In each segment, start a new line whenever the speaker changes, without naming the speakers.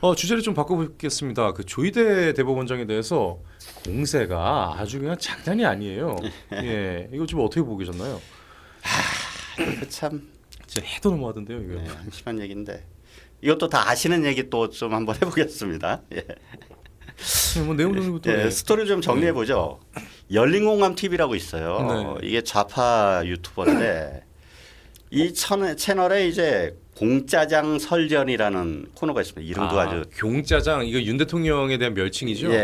어, 주제를 좀 바꿔보겠습니다. 그 조이대 대법원장에 대해서 공세가 아주 그냥 장난이 아니에요. 예, 이거 좀 어떻게 보고 계셨나요?
그참
진짜 해도 넘어가던데요, 이거.
네, 심한 얘기인데 이것도 다 아시는 얘기 또 좀 한번 해보겠습니다. 예.
네, 뭐 내용 정리부터.
예,
예.
스토리 좀 정리해 보죠. 열린공감 TV라고 있어요.
네.
이게 좌파 유튜버인데 이 천- 채널에 이제 공짜장 설전이라는 코너가 있습니다. 이름도 아, 주
경짜장 이거 윤 대통령에 대한 멸칭이죠.
예,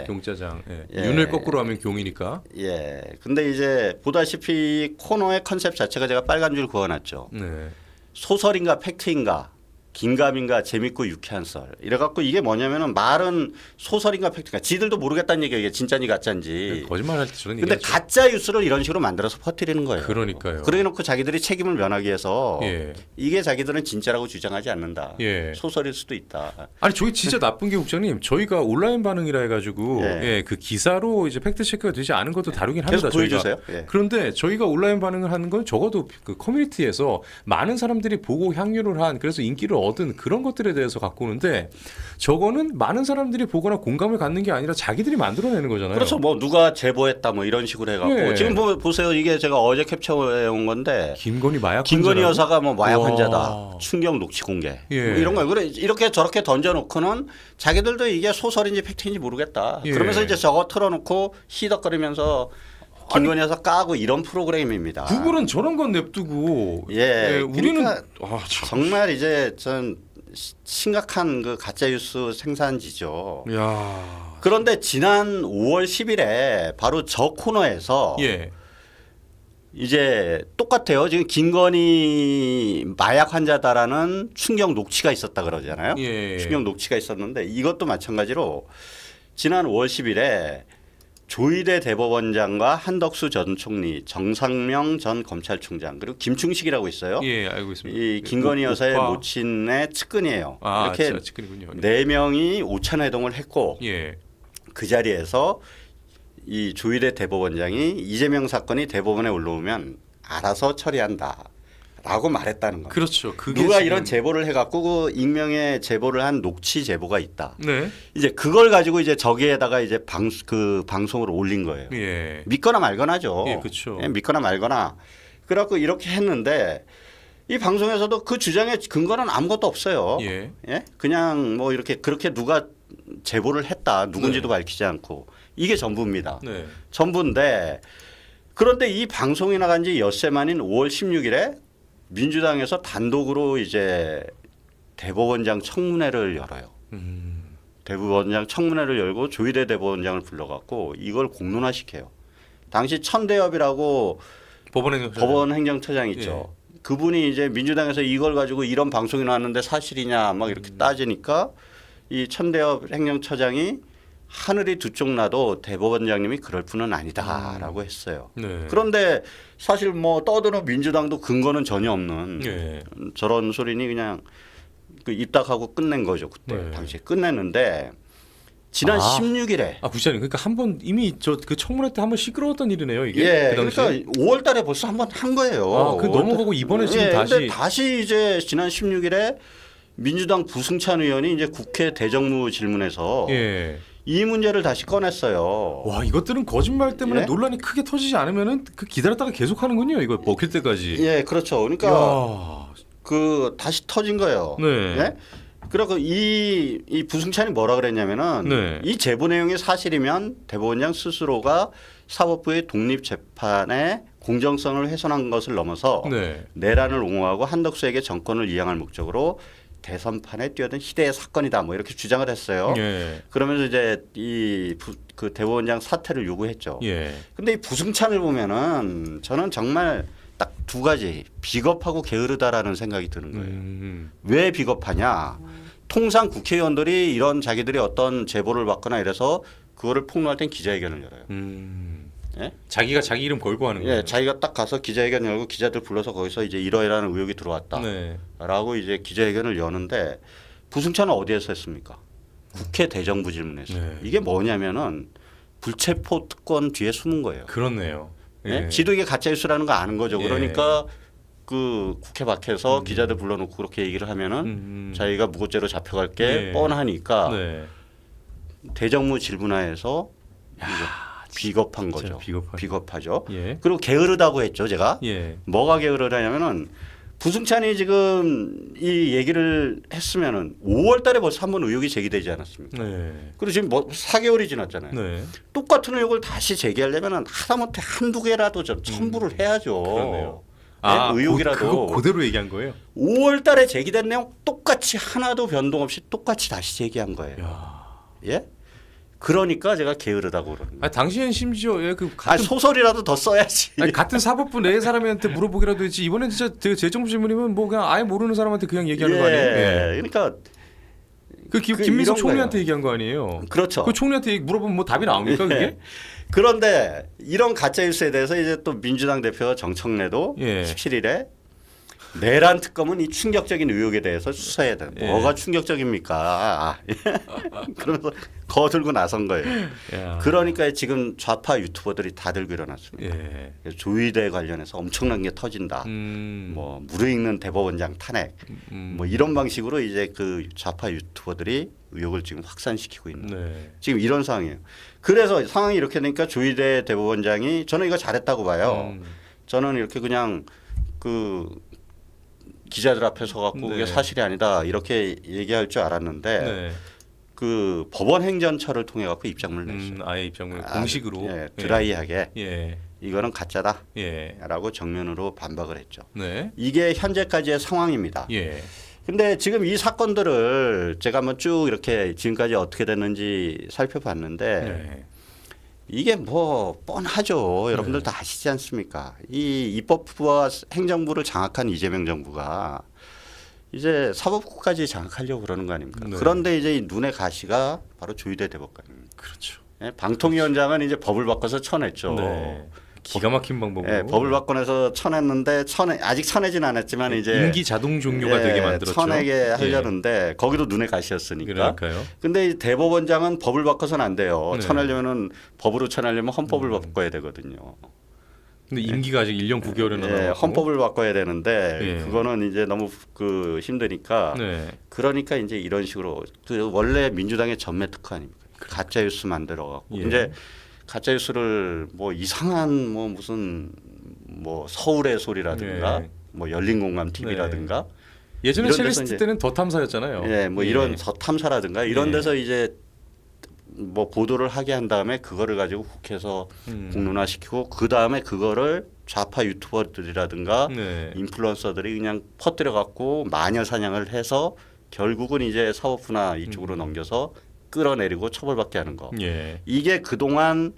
예.
경짜장. 예.
예.
윤을 거꾸로 하면 경이니까.
예. 근데 이제 보다시피 이 코너의 컨셉 자체가 제가 빨간 줄 그어놨죠.
네.
소설인가 팩트인가 긴감인가 재밌고 유쾌한 썰 이래갖고 이게 뭐냐면은 말은 소설인가 팩트인가 지들도 모르겠다는 얘기야 이게 진짜인지 가짜인지
거짓말 할 때 저런
근데
얘기하죠.
가짜 뉴스를 이런 식으로 만들어서 퍼뜨리는 거예요
그러니까요.
그래 놓고 자기들이 책임을 면하기 위해서
예.
이게 자기들은 진짜라고 주장하지 않는다
예.
소설일 수도 있다
아니 저게 진짜 나쁜 게 국장님 저희가 온라인 반응이라 해가지고
예.
예, 그 기사로 이제 팩트 체크가 되지 않은 것도 다루긴
계속
합니다. 저희가.
보여주세요 예.
그런데 저희가 온라인 반응을 하는 건 적어도 그 커뮤니티에서 많은 사람들이 보고 향유를 한 그래서 인기를 얻은 그런 것들에 대해서 갖고 오는데 저거는 많은 사람들이 보거나 공감을 갖는 게 아니라 자기들이 만들어내는 거잖아요.
그렇죠 뭐 누가 제보했다 뭐 이런 식으로 해갖고
예.
지금 보, 보세요 이게 제가 어제 캡처해 온 건데
김건희 마약
김건희? 여사가 뭐 마약
와.
환자다. 충격 녹취 공개.
예.
뭐 이런 거. 그래 이렇게 저렇게 던져놓고는 자기들도 이게 소설인지 팩트인지 모르겠다.
예.
그러면서 이제 저거 틀어놓고 히덕거리면서 김건희 여사 까고 이런 프로그램입니다.
구글은 저런 건 냅두고
예,
우리는
그러니까
아, 참.
정말 이제 전 시- 심각한 그 가짜 뉴스 생산지죠.
야.
그런데 지난 5월 10일에 바로 저 코너에서
예.
이제 똑같아요. 지금 김건희 마약 환자다라는 충격 녹취가 있었다 그러잖아요.
예.
충격 녹취가 있었는데 이것도 마찬가지로 지난 5월 10일에 조희대 대법원장과 한덕수 전 총리, 정상명 전 검찰총장 그리고 김충식이라고 있어요.
예, 알고 있습니다.
이 김건희 여사의
오빠.
모친의 측근이에요.
아,
이렇게
진짜 측근이군요.
네 명이 오찬 회동을 했고
예.
그 자리에서 이 조희대 대법원장이 이재명 사건이 대법원에 올라오면 알아서 처리한다. 라고 말했다는 거예요.
그렇죠.
누가
지금-
이런 제보를 해갖고 그 익명의 제보를 한 녹취 제보가 있다.
네.
이제 그걸 가지고 이제 저기에다가 이제 방, 그 방송을 올린 거예요.
예.
믿거나 말거나죠.
예, 그쵸.
예, 믿거나 말거나. 그래갖고 이렇게 했는데 이 방송에서도 그 주장에 근거는 아무것도 없어요.
예.
예? 그냥 뭐 이렇게 그렇게 누가 제보를 했다 누군지도 밝히지 않고 이게 전부입니다.
네.
전부인데 그런데 이 방송이 나간 지 엿새 만인 5월 16일에 민주당에서 단독으로 이제 대법원장 청문회를 열어요.
음.
대법원장 청문회를 열고 조희대 대법원장을 불러갖고 이걸 공론화시켜요. 당시 천대엽이라고
법원
행정처장 있죠. 그분이 이제 민주당에서 이걸 가지고 이런 방송이 나왔는데 사실이냐 막 이렇게 따지니까 이 천대엽 행정처장이 하늘이 두 쪽 나도 대법원장님이 그럴 분은 아니다라고 했어요.
네.
그런데 사실 뭐 떠드는 민주당도 근거는 전혀 없는
예.
저런 소리니 그냥 그 입닥하고 끝낸 거죠 그때
네.
당시에 끝냈는데 지난
아.
16일에
아 국장님 그러니까 한 번 이미 저 그 청문회 때 한 번 시끄러웠던 일이네요 이게.
예,
그.
그러니까 5월달에 벌써 한 번 한 거예요.
아, 그
5월달.
넘어가고 이번에 지금
예,
다시-
근데 다시 이제 지난 16일에 민주당 부승찬 의원이 이제 국회 대정무 질문에서
예.
이 문제를 다시 꺼냈어요.
와 이것들은 거짓말 때문에
예?
논란이 크게 터지지 않으면은 그 기다렸다가 계속 하는군요 이거 먹힐 때까지.
예, 그렇죠. 그러니까
야.
그 다시 터진 거예요.
네.
예? 그리고 이, 이 부승찬이 뭐라 그랬냐면은
네.
이 제보 내용이 사실이면 대법원장 스스로가 사법부의 독립 재판의 공정성을 훼손한 것을 넘어서
네.
내란을 옹호하고 한덕수에게 정권을 이양할 목적으로 대선판에 뛰어든 희대의 사건이다. 뭐 이렇게 주장을 했어요.
예.
그러면서 이제 이 그 대법원장 사퇴를 요구했죠.
예.
근데 이 부승찬을 보면은 저는 정말 딱 두 가지 비겁하고 게으르다라는 생각이 드는 거예요.
음.
왜 비겁하냐? 통상 국회의원들이 이런 자기들이 어떤 제보를 받거나 이래서 그거를 폭로할 땐 기자회견을 열어요.
음.
예?
자기가 자기 이름 걸고 하는 거예요.
예, 자기가 딱 가서 기자회견 열고 기자들 불러서 거기서 이제 이러이러한 의혹이 들어왔다라고
네.
이제 기자회견을 여는데 부승찬은 어디에서 했습니까? 국회 대정부 질문에서.
네.
이게 뭐냐면은 불체포 특권 뒤에 숨은 거예요.
그렇네요.
예?
예.
지도 이게 가짜 뉴스라는 거 아는 거죠.
예.
그러니까 그 국회 밖에서 기자들 불러놓고 그렇게 얘기를 하면은
음.
자기가 무고죄로 잡혀갈 게
네.
뻔하니까
네.
대정부 질문화에서 이제 비겁한 거죠.
비겁하죠.
비겁하죠.
예.
그리고 게으르다고 했죠, 제가.
예.
뭐가 게으르다냐면은 부승찬이 지금 이 얘기를 했으면은 5월 달에 벌써 한 번 의혹이 제기되지 않았습니까?
네.
그리고 지금 뭐 4개월이 지났잖아요.
네.
똑같은 의혹을 다시 제기하려면은 하다못해 한두 개라도 좀 첨부를 해야죠.
음. 그러네요.
네, 의혹이라도
그, 그거 그대로 얘기한 거예요.
5월 달에 제기된 내용 똑같이 하나도 변동 없이 똑같이 다시 제기한 거예요.
야.
예? 그러니까 제가 게으르다고 그러는 거예요.
아 당시엔 심지어 예, 그
아,
같은
소설이라도 더 써야지.
아니, 같은 사법부 내 사람한테 물어보기라도 했지 이번엔 진짜 그 재정 질문이면 뭐 그냥 아예 모르는 사람한테 그냥 얘기하는 거 아니에요? 예.
그러니까
그 기,
그
김민석 총리한테
거예요.
얘기한 거 아니에요?
그렇죠.
그 총리한테 물어보면 뭐 답이 나옵니까 그게?
예. 그런데 이런 가짜 뉴스에 대해서 이제 또 민주당 대표 정청래도
예.
17일에 내란 특검은 이 충격적인 의혹에 대해서 수사해야 된다.
예.
뭐가 충격적입니까? 아, 그러면서 거들고 나선 거예요.
야.
그러니까 지금 좌파 유튜버들이 다 들고 일어났습니다.
예.
조의대 관련해서 엄청난 게 터진다.
음.
뭐 무르익는 대법원장 탄핵.
음.
뭐 이런 방식으로 이제 그 좌파 유튜버들이 의혹을 지금 확산시키고 있는.
네.
지금 이런 상황이에요. 그래서 상황이 이렇게 되니까 조의대 대법원장이 저는 이거 잘했다고 봐요.
음.
저는 이렇게 그냥 그 기자들 앞에 서갖고
네.
그게 사실이 아니다 이렇게 얘기할 줄 알았는데
네.
그 법원 행전처를 통해 갖고 입장문을 냈어요.
음, 아예 입장을
아주,
공식으로
예, 드라이하게
예.
이거는 가짜다라고
예.
정면으로 반박을 했죠.
네.
이게 현재까지의 상황입니다.
예.
근데 지금 이 사건들을 제가 한번 쭉 이렇게 지금까지 어떻게 됐는지 살펴봤는데
네.
이게 뭐 뻔하죠. 여러분들
네.
다 아시지 않습니까? 이 입법부와 행정부를 장악한 이재명 정부가 이제 사법부까지 장악하려고 그러는 거 아닙니까?
네.
그런데 이제 이 눈의 가시가 바로 조희대 대법관입니다.
그렇죠.
예, 방통위원장은 이제 법을 바꿔서 쳐냈죠.
네. 기가 막힌 방법으로.
예, 법을 바꿔내서 쳐냈는데 쳐내 아직 쳐내진 않았지만 이제
임기 자동 종료가
예,
되게 만들었죠.
쳐내게 하려는데 거기도 눈의 가시였으니까.
그러니까요.
근데 이 대법원장은 법을 바꿔서는 안 돼요.
네.
쳐내려면은 법으로 쳐내려면 헌법을
음.
바꿔야 되거든요.
근데 임기가 아직 1년 9개월이나
예,
남았고.
헌법을 바꿔야 되는데
예.
그거는 이제 너무 그 힘드니까
네.
그러니까 이제 이런 식으로 그 원래 민주당의 전매 특허 아닙니까? 가짜 뉴스 만들어 갖고
예.
이제 가짜 뉴스를 뭐 이상한 뭐 무슨 뭐 서울의 소리라든가
예.
뭐 열린 공감 TV라든가
예전에
이런 데서
첼리스트 때는 더 탐사였잖아요.
예, 뭐 이런 서탐사라든가 이런
예.
데서 이제 뭐 보도를 하게 한 다음에 그거를 가지고 국회에서
음.
공론화시키고 그 다음에 그거를 좌파 유튜버들이라든가
네.
인플루언서들이 그냥 퍼뜨려 갖고 마녀 사냥을 해서 결국은 이제 사법부나 이쪽으로 넘겨서 끌어내리고 처벌받게 하는 거.
예.
이게 그동안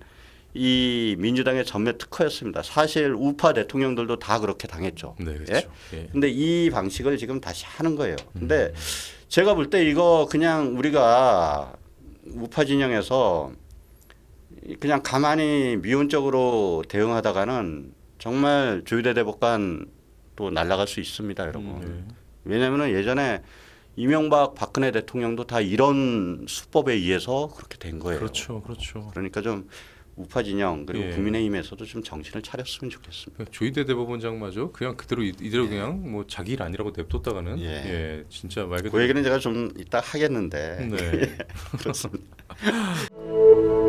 이 민주당의 전매 특허였습니다. 사실 우파 대통령들도 다 그렇게 당했죠.
네,
예?
그렇죠. 예.
근데 이 방식을 지금 다시 하는 거예요. 근데 제가 볼 때 이거 그냥 우리가 우파 진영에서 그냥 가만히 미온적으로 대응하다가는 정말 조희대 대법관 또 날아갈 수 있습니다, 여러분.
음,
왜냐하면 예전에 이명박 박근혜 대통령도 다 이런 수법에 의해서 그렇게 된
네.
거예요.
그렇죠. 그렇죠.
그러니까 좀 우파 진영 그리고
예.
국민의힘에서도 좀 정신을 차렸으면 좋겠습니다.
조희대 대법원장마저 그냥 그대로 이- 이대로 그냥 뭐 자기 일 아니라고 냅뒀다가는
예.
예, 진짜 말 그대로
그 얘기는 제가 좀 이따 하겠는데
네.
그렇습니다.